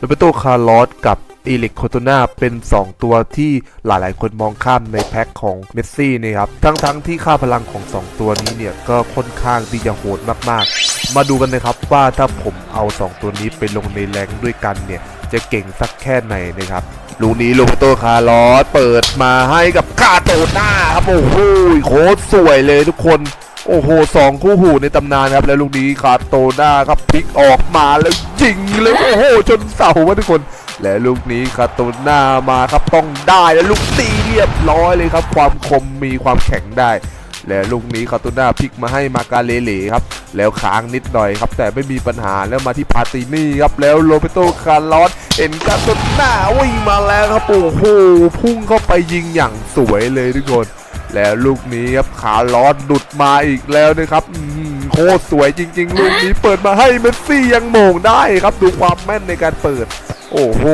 โรเบโตคาร์ลอสกับอีลิกโคโตนาเป็น 2 ตัวที่หลายๆ คนมองข้ามในแพ็คของเมสซี่นะครับ ทั้งๆที่ค่าพลังของ 2 ตัวนี้เนี่ย ก็ค่อนข้างที่จะโหดมากๆ มาดูกันนะครับว่าถ้าผมเอา 2 ตัวนี้ไปลงในแรงด้วยกันเนี่ย จะเก่งสักแค่ไหนนะครับลูกนี้โรเบโตคาร์ลอสเปิดมาให้กับคาโตนาครับโอ้โหโคตรสวยเลยทุกคน โอ้โหสองคู่หูในตำนานครับ แล้วลูกนี้คาโตน่าครับพลิกออกมาแล้วยิงเลยโอ้โหชนเสาวะทุกคน และลูกนี้คาโตน่ามาครับต้องได้แล้วลูกตีเรียบร้อยเลยครับ ความคมมีความแข็งได้ และลูกนี้คาโตน่าพลิกมาให้มากาเลเล่ครับ แล้วค้างนิดหน่อยครับ แต่ไม่มีปัญหาแล้วมาที่พาตินี่ครับแล้วโรเบโตคาร์ลอสเห็นคาโตน่าวิ่งมาแล้วครับโอ้โหพุ่งเข้าไปยิงอย่างสวยเลยทุกคน แล้วลูกนี้ครับขาลอดดุดมาอีกแล้วนะครับโคตรสวยจริง ๆ ลูกนี้เปิดมาให้เมสซี่ยังโมงได้ครับ ดูความแม่นในการเปิด โอ้โห